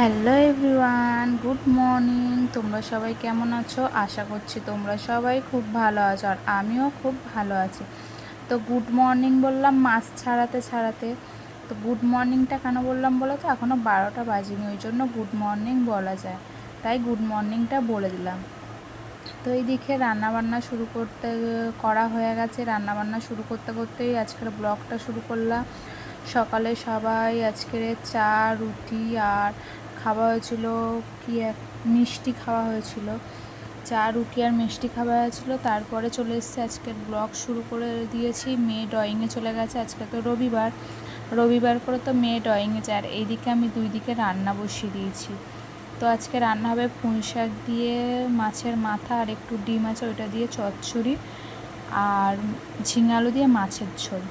Hello everyone, good morning. তোমরা সবাই কেমন আছো? আশা করছি তোমরা সবাই খুব ভালো আছো আর আমিও খুব ভালো আছি। তো গুড মর্নিং বললাম মাছ ছাড়াতে ছাড়াতে। তো গুড মর্নিংটা কেন বললাম বলো তো? এখনও বারোটা বাজিনি, ওই জন্য গুড মর্নিং বলা যায়। তাই গুড মর্নিংটা বলে দিলাম। তো এইদিকে রান্নাবান্না শুরু করতে, করা হয়ে গেছে। রান্নাবান্না শুরু করতে করতেই আজকের ব্লগটা শুরু করলাম। সকালে সবাই আজকের চা, রুটি আর খাওয়া হয়েছিল, কি এক মিষ্টি খাওয়া হয়েছিল। চা, রুটি আর মিষ্টি খাওয়া হয়েছিল। তারপরে চলে এসেছে, আজকের ব্লগ শুরু করে দিয়েছি। মেয়ে ড্রয়িংয়ে চলে গেছে, আজকে তো রবিবার। রবিবার করে তো মেয়ে ড্রয়িংয়ে যায়, আর এইদিকে আমি দুই দিকে রান্না বসিয়ে দিয়েছি। তো আজকে রান্না হবে পুঁই শাক দিয়ে, মাছের মাথা আর একটু ডিম আছে, ওইটা দিয়ে চচ্চড়ি। আর ঝিঙে আলু দিয়ে মাছের ঝোল।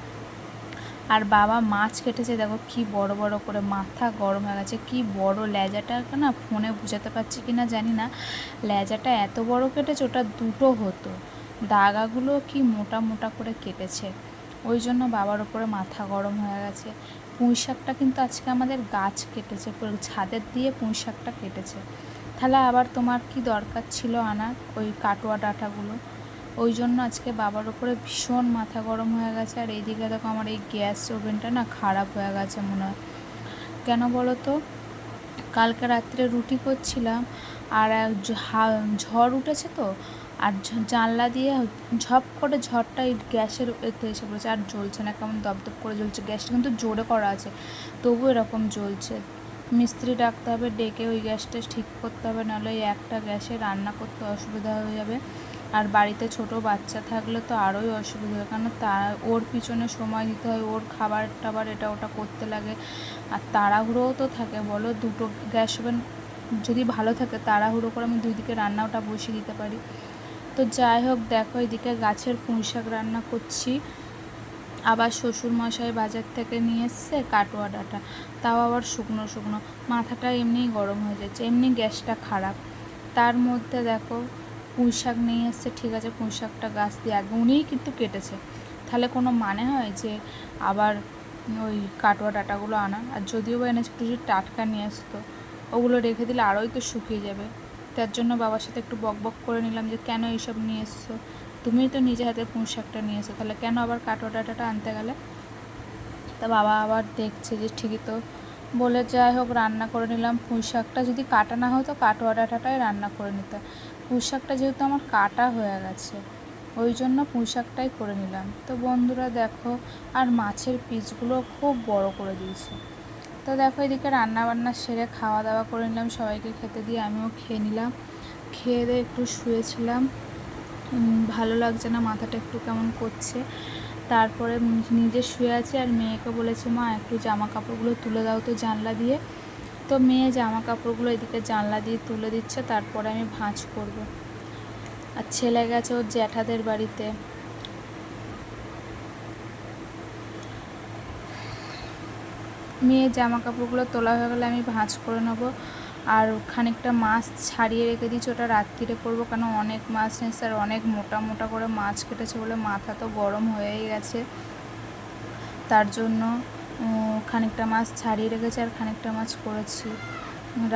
আর বাবা মাছ কেটেছে, দেখো কি বড় বড় করে মাথা গরম হয়ে গেছে, কি বড় লেজাটা না ফোনে বুঝাতে পারছি কি না জানি না। লেজাটা এত বড় কেটেছে, ওটা দুটো হতো। দাগাগুলো কি মোটা মোটা করে কেটেছে। ওই জন্য বাবার ওপরে মাথা গরম হয়ে গেছে। পুঁই শাকটা কিন্তু আজকে আমাদের গাছ কেটেছে ছাদের দিয়ে পুঁই শাকটা কেটেছে। তাহলে আবার তোমার কি দরকার ছিল আনার? ওই কাটোয়া ডাঁটাগুলো। ওই জন্য আজকে বাবার ওপরে ভীষণ মাথা গরম হয়ে গেছে। আর এইদিকে দেখো আমার এই গ্যাস ওভেনটা না খারাপ হয়ে গেছে মনে হয়। কেন বলো তো? কালকে রাত্রে রুটি করছিলাম আর ঝড় উঠেছে তো, আর জানলা দিয়ে ঝপ করে ঝড়টা এই গ্যাসের এতে এসে পড়েছে। আর জ্বলছে না, কেমন দপদপ করে জ্বলছে। গ্যাসটা কিন্তু জোরে করা আছে তবু এরকম জ্বলছে। মিস্ত্রি ডাকতে হবে, ডেকে ওই গ্যাসটা ঠিক করতে হবে, নাহলে একটা গ্যাসে রান্না করতে অসুবিধা হয়ে যাবে। আর বাড়িতে ছোট বাচ্চা থাকলে তো আরোই অসুবিধা কারণ তা ওর পিছনে সময় দিতে হয়, ওর খাবার টাবার এটা ওটা করতে লাগে। আর তাড়াহুড়োও তো থাকে, বলো দুটো গ্যাস ওভেন যদি ভালো থাকে, তাড়াহুড়ো করে আমি দুই দিকে রান্নাটা বসিয়ে দিতে পারি। তো যাই হোক, দেখো এদিকে গাছের পুঁই শাক রান্না করছি। আবার শ্বশুর মশাই বাজার থেকে নিয়ে এসছে কাটোয়া ডাটা। তাও আবার শুকনো শুকনো। মাথাটা এমনিই গরম হয়ে যাচ্ছে, এমনি গ্যাসটা খারাপ। তার মধ্যে দেখো পুঁই শাক নিয়ে এসছে, ঠিক আছে, পুঁই শাকটা গাছ দিয়ে আগে উনিই কিন্তু কেটেছে। তাহলে কোনো মানে হয় যে আবার ওই কাটোয়া ডাটাগুলো আনা আর যদিও বা এনেছে একটু যদি টাটকা নিয়ে আসতো, ওগুলো রেখে দিলে আরোই তো শুকিয়ে যাবে। তার জন্য বাবার সাথে একটু বক বক করে নিলাম যে, কেন এইসব নিয়ে এসছো? তুমিই তো নিজে হাতে পুঁই শাকটা নিয়ে এসো, তাহলে কেন আবার কাটোয়া ডাটাটা আনতে গেলে? তা বাবা আবার দেখছে যে ঠিকই তো বলে যাই হোক, রান্না করে নিলাম। পুঁই শাকটা যদি কাটা না হতো কাটোয়া ডাটাটাই রান্না করে নিতে। পুঁই শাকটা যেহেতু আমার কাটা হয়ে গেছে, ওই জন্য পুঁই শাকটাই করে নিলাম। তো বন্ধুরা দেখো, আর মাছের পিসগুলো খুব বড় করে দিয়েছে। তো দেখো, এদিকে রান্না বান্না সেরে খাওয়া দাওয়া করে নিলাম। সবাইকে খেতে দিয়ে আমিও খেয়ে নিলাম। খেয়ে দিয়ে একটু শুয়েছিলাম। ভালো লাগছে না, মাথাটা একটু কেমন করছে। তারপরে নিজে শুয়ে আছে আর মেয়েকে বলেছে, মা, একটু জামা কাপড়গুলো তুলে দাও তো জানলা দিয়ে। তো মেয়ে জামা কাপড়গুলো এদিকে জানলা দিয়ে তুলে দিচ্ছে, তারপরে আমি ভাঁজ করব। আর ছেলে গেছে ওর জ্যাঠাদের বাড়িতে। মেয়ে জামা কাপড়গুলো তোলা হয়ে গেলে আমি ভাঁজ করে নেব। আর খানিকটা মাছ ছাড়িয়ে রেখে দিচ্ছি ওটা রাত্রিরে করব। কেন অনেক মাছ নিয়েছে আর অনেক মোটা মোটা করে মাছ কেটেছে বলে মাথা তো গরম হয়েই গেছে। তার জন্য খানিকটা মাছ ছাড়িয়ে রেখেছি আর খানিকটা মাছ করেছি।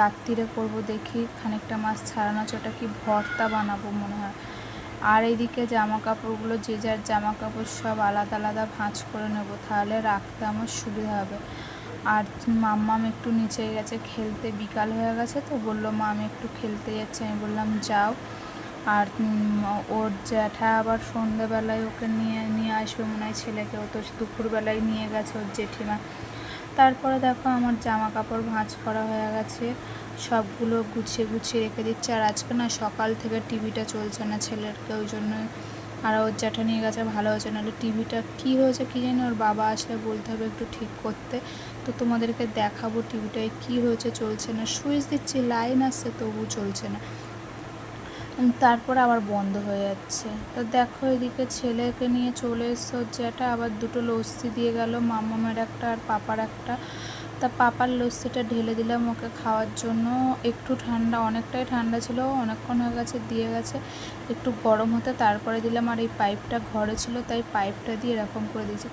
রাত্রিরে করব দেখি খানিকটা মাছ ছাড়ানো ওটা কি ভর্তা বানাবো মনে হয়। আর এইদিকে জামা কাপড়গুলো যে যার জামা কাপড় সব আলাদা আলাদা ভাঁজ করে নেব, তাহলে রাখতে আমার সুবিধা হবে। আর মাম্মাম একটু নিচে গেছে, খেলতে বিকাল হয়ে গেছে তো বলল মা আমি একটু খেলতে যাচ্ছি। আমি বললাম, যাও। আর ওর জ্যাঠা আবার সন্ধ্যেবেলায় ওকে নিয়ে নিয়ে আসবে মনে হয় ছেলেকে, ও তো দুপুরবেলায় নিয়ে গেছে ওর জেঠিমা। তারপরে দেখো আমার জামা কাপড় ভাঁজ করা হয়ে গেছে, সবগুলো গুছিয়ে গুছিয়ে রেখে দিচ্ছে। আর আজকে না সকাল থেকে টিভিটা চলছে না ছেলেরকে, ওই জন্য আর ওর জ্যাঠা নিয়ে গেছে ভালো হয়েছে, নাহলে টিভিটা কী হয়েছে কী জানি ওর বাবা আসলে বলতে হবে একটু ঠিক করতে। তো তোমাদেরকে দেখাবো টিভিটায় কী হয়েছে, চলছে না। সুইচ দিচ্ছি, লাইন আসছে, তবু চলছে না। তারপর আবার বন্ধ হয়ে যাচ্ছে। তো দেখো এদিকে ছেলেকে নিয়ে চলে এসছে, ওর জ্যাঠা আবার দুটো লস্যি দিয়ে গেল মামামের একটা আর পাপার একটা। তা পাপার লস্যিটা ঢেলে দিলাম ওকে খাওয়ার জন্য। একটু ঠান্ডা, অনেকটাই ঠান্ডা ছিল, অনেকক্ষণ হয়ে গেছে, দিয়ে গেছে। একটু গরম হতে তারপরে দিলাম, আর এই পাইপটা ঘরে ছিল, তাই পাইপটা দিয়ে এরকম করে দিয়েছি।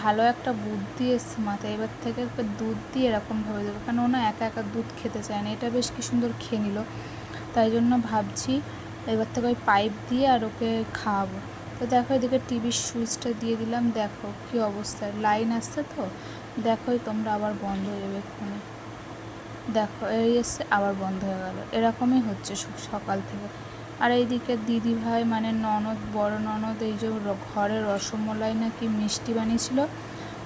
ভালো একটা বুদ্ধি এসছে মাথায়, এবার থেকে দুধ দিয়ে এরকমভাবে দেবো। কারণ ও না একা একা দুধ খেতে চায় না, এটা বেশ কি সুন্দর খেয়ে নিল। তাই জন্য ভাবছি এবার থেকে ওই পাইপ দিয়ে আর ওকে খাওয়াবো। তো দেখো এদিকে টিভির সুইচটা দিয়ে দিলাম, দেখো কি অবস্থা। লাইন আসছে তো দেখোই তোমরা আবার বন্ধ হয়ে যাবে এক্ষুনি। দেখো, এই এসছে আবার বন্ধ হয়ে গেল। এরকমই হচ্ছে সকাল থেকে। আর এইদিকে দিদি ভাই মানে ননদ, বড় ননদ, এই যে ঘরে রসমলাই নাকি মিষ্টি বানিয়েছিল,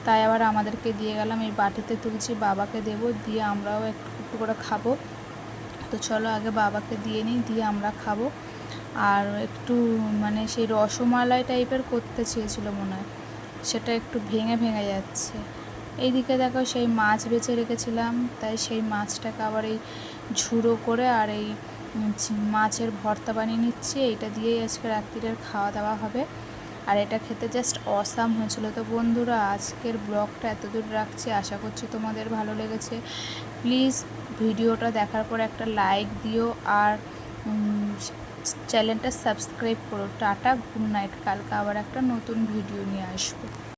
তাই আবার আমাদেরকে দিয়ে গেলাম। এই বাটিতে তুলছি, বাবাকে দেবো, দিয়ে আমরাও একটু একটু করে খাব। তো চলো আগে বাবাকে দিয়ে নিই, দিয়ে আমরা খাব। আর একটু মানে সেই রসমালাই টাইপের করতে চেয়েছিল মনে হয়। সেটা একটু ভেঙে ভেঙে যাচ্ছে। এইদিকে দেখো সেই মাছ বেছে রেখেছিলাম, তাই সেই মাছটাকে আবার এই ঝুড়ো করে আর এই মাছের ভর্তা বানিয়ে নিচ্ছি। এইটা দিয়েই আজকে রাত্রিরের খাওয়া দাওয়া হবে। আর এটা খেতে জাস্ট অসাম হয়েছিল। তো বন্ধুরা, আজকের ব্লগটা এতদূর রাখছি। আশা করছি তোমাদের ভালো লেগেছে। প্লিজ ভিডিওটা দেখার পর একটা লাইক দিও আর চ্যানেলটা সাবস্ক্রাইব করো। টাটা গুড নাইট কালকে আবার একটা নতুন ভিডিও নিয়ে আসব।